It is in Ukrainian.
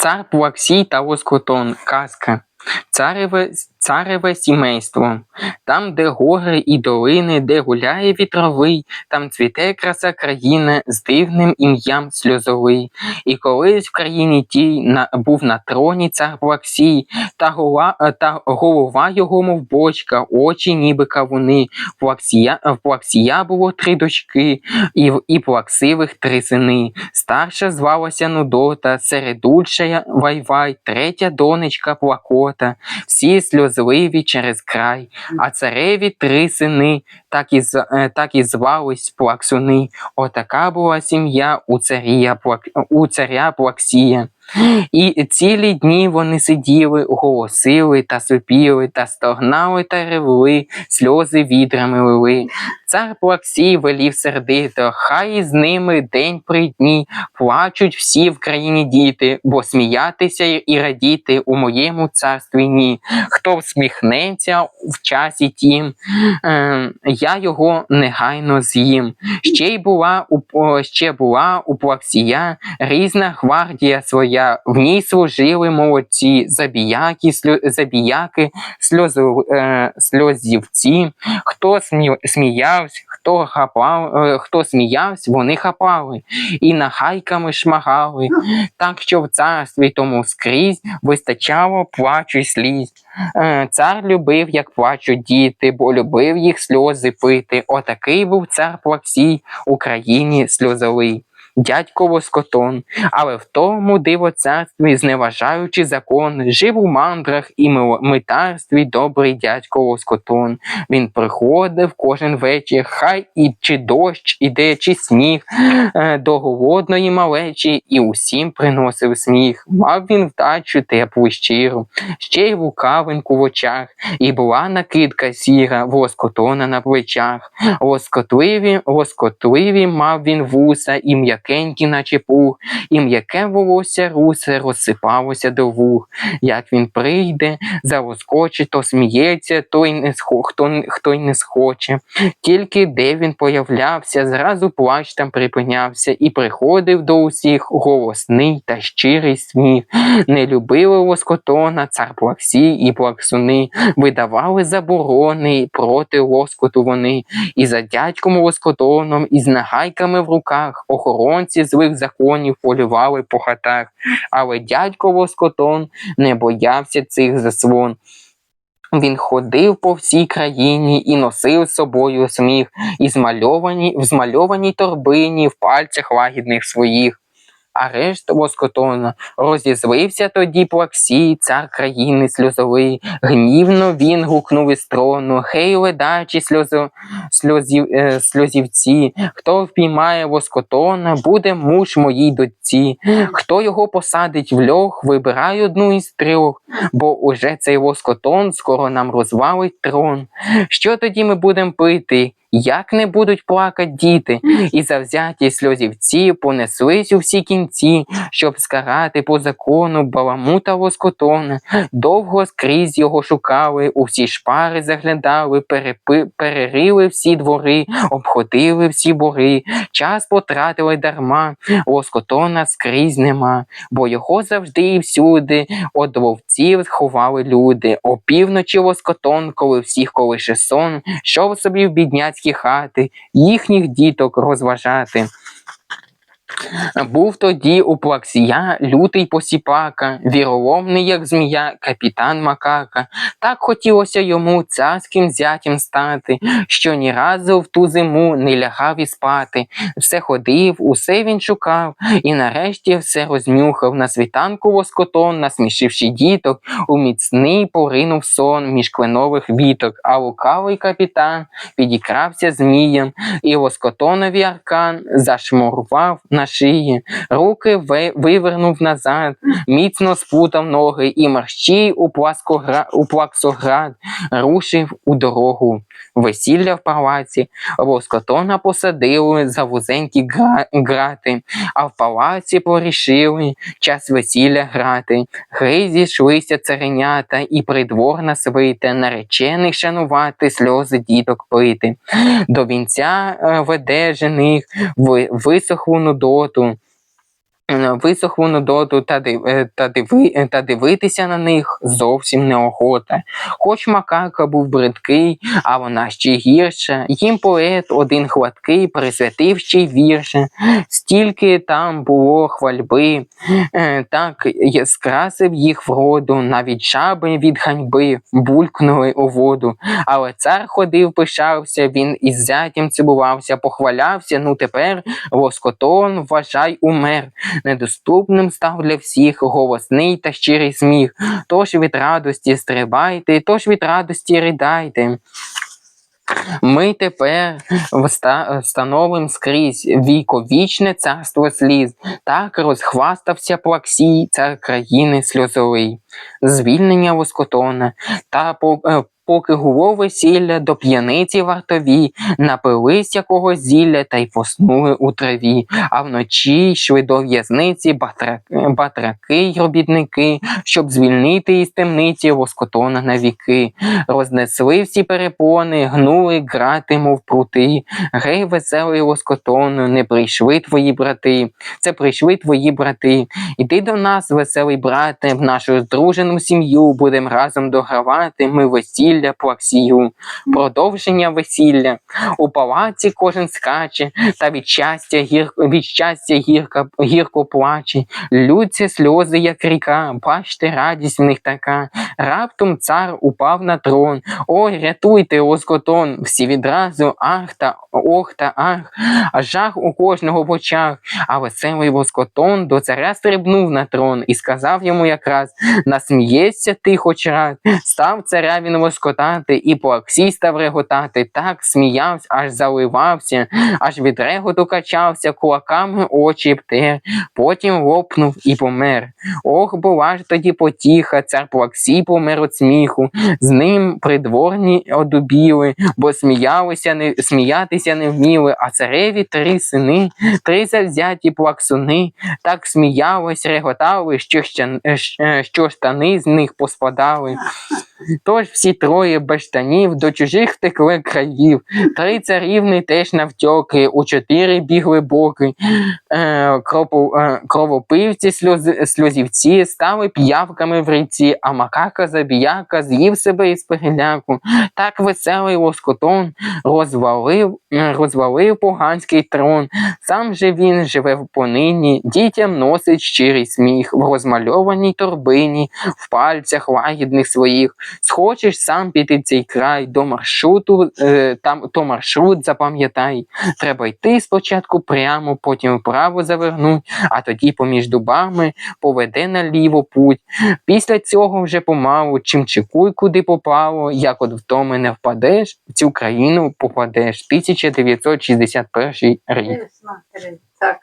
Цар Плаксій та Лоскотон. Казка. Цареве, цареве сімейство. Там, де гори і долини, де гуляє вітровий, там цвіте краса країни з дивним ім'ям сльозовий. І колись в країні тій на, був на троні цар Плаксій, та, гола, та голова його, мов бочка, очі ніби кавуни. В Плаксія було три дочки, і, і плаксивих три сини. Старша звалася Нудота, середульша Вайвай, третя донечка Плакота, всі сльозливі через край, а цареві три сини, так і, е, так і звались Плаксуни. Отака була сім'я у царя, у царя Плаксія. І цілі дні вони сиділи, голосили та сопіли, та стогнали та ревли, сльози відрами лили. Цар Плаксій велів сердито, хай із ними день при дні плачуть всі в країні діти, бо сміятися і радіти у моєму царстві ні. Хто всміхнеться в часі тім, е, я його негайно з'їм. Ще й була у ще була у Плаксія різна гвардія своя. В ній служили молодці, забіяки, сльо, забіяки, сльозу, е, сльозівці. Хто смі, сміявся, хто хапав, е, хто сміявся, вони хапали і нахайками шмагали, так що в царстві тому скрізь вистачало плачу й сліз. Е, Цар любив, як плачуть діти, бо любив їх сльози пити. Отакий був цар Плаксій Україні країні сльозовий. Дядько Воскотон, але в тому диво царстві, зневажаючи закон, жив у мандрах і митарстві добрий дядько Воскотон. Він приходив кожен вечір, хай і чи дощ іде, чи сніг, е, до голодної малечі, і усім приносив сміх. Мав він вдачу теплу й щиру, ще й лукавинку в очах, і була накидка сіра, воскотона на плечах. Лоскотливі, лоскотливі мав він вуса, і м'якенькі, наче пух, і м'яке волосся русе розсипалося до вух. Як він прийде, залоскоче, то сміється, то й не схо, хто, хто й не схоче. Тільки де він появлявся, зразу плач там припинявся, і приходив до усіх голосний та щирий сміх. Не любили лоскотона, цар Плаксій і плаксуни, видавали заборони проти лоскоту вони, і за дядьком лоскотоном, і з нагайками в руках, охоронці злих законів полювали по хатах, але дядько Воскотон не боявся цих заслон. Він ходив по всій країні і носив з собою сміх, і змальовані, в змальованій торбині в пальцях лагідних своїх. А решта воскотона розізлився тоді Плаксій, цар країни сльозовий. Гнівно він гукнув із трону, гей, ледачі сльозо, сльозів, е, сльозівці, хто впіймає воскотона, буде муж моїй дочці. Хто його посадить в льох, вибирай одну із трьох, бо уже цей воскотон скоро нам розвалить трон. Що тоді ми будемо пити? Як не будуть плакать діти, і завзяті сльозівці понеслись у всі кінці, щоб скарати по закону баламута воскотона. Довго скрізь його шукали, у всі шпари заглядали, перепи, перерили всі двори, обходили всі бори, час потратили дарма, воскотона скрізь нема, бо його завжди і всюди од вовців ховали люди. Опівночі воскотон, коли всіх колише сон, йшов собі в бідняцькі хати, їхніх діток розважати. Був тоді у Плаксія лютий посіпака, віроломний, як змія, капітан Макака. Так хотілося йому царським зятям стати, що ні разу в ту зиму не лягав і спати. Все ходив, усе він шукав, і нарешті все рознюхав. На світанку воскотон, насмішивши діток, у міцний поринув сон між кленових віток, а лукавий капітан підікрався змієм, і воскотонові аркан зашмурував на шиї, руки ви- вивернув назад, міцно спутав ноги і марщій у, у плаксоград рушив у дорогу. Весілля в палаці, воскотона посадили за вузенькі гра... грати, а в палаці порішили час весілля грати. Гри зійшлися царенята і придворна свита, наречених шанувати, сльози діток пити. До вінця е, веде жених, ви- висохлу нудоту. Е, висохлу нудоту та, див, е, та, диви, е, та дивитися на них зовсім неохота. Хоч макака був бридкий, а вона ще гірша. Їм поет один хваткий присвятив ще й вірше. Стільки там було хвальби, е, так скрасив їх вроду, навіть жаби від ганьби булькнули у воду. Але цар ходив, пишався, він із зятям цибувався, похвалявся. Ну тепер лоскотон, вважай, умер. Недоступним став для всіх голосний та щирий сміх. Тож від радості стрибайте, тож від радості ридайте. Ми тепер вста- встановим скрізь віковічне царство сліз. Так розхвастався Плаксій, цар країни сльозовий. Звільнення Воскотона та е, поки гуло весілля до п'яниці вартові, напились якогось зілля та й поснули у траві, а вночі йшли до в'язниці батраки, й робітники, щоб звільнити із темниці Воскотона на віки. Рознесли всі перепони, гнули грати, мов прути. Гей, веселий Воскотону, не прийшли твої брати. Це прийшли твої брати. Іди до нас, веселий брате, в нашу здружену сім'ю будем разом догравати ми весілля плаксію. Продовження весілля. У палаці кожен скаче, та від щастя, гір... від щастя гірка... гірко плаче. Лються сльози, як ріка, бачте, радість в них така. Раптом цар упав на трон. Ой, рятуйте, лоскотон. Всі відразу ах та ох та ах, а жах у кожного в очах. А веселий лоскотон до царя стрибнув на трон і сказав йому якраз Насмієшся ти хоч раз. Став царя він лоскотати, і Плаксій став реготати. Так сміявся, аж заливався, аж від реготу качався, кулаками очі бтер. Потім лопнув і помер. Ох, була ж тоді потіха, цар Плаксій помер від сміху. З ним придворні одубіли, бо сміялися, не сміятися не вміли, а цареві три сини, три завзяті плаксуни, так сміялись, реготали, що, е, е, що штани з них поспадали. Тож всі троє без штанів до чужих втекли країв. Три царівни теж навтьоки, у чотири бігли боки. Е, кропу, е, кровопивці, сльози, сльозівці стали п'явками в ріці, а макака забіяка з'їв себе із переляку. Так веселий лоскотон розвалив, е, розвалив поганський трон. Сам же він живе в понині, дітям носить щирий сміх в розмальованій торбині, в пальцях лагідних своїх. Схочеш сам піти цей край до маршруту, е, там то маршрут запам'ятай. Треба йти спочатку прямо, потім вправо завернуть, а тоді поміж дубами поведе наліво путь. Після цього вже помалу, чим чекуй, куди попало, як от в томи не впадеш, в цю країну попадеш. 1961 рік. Так.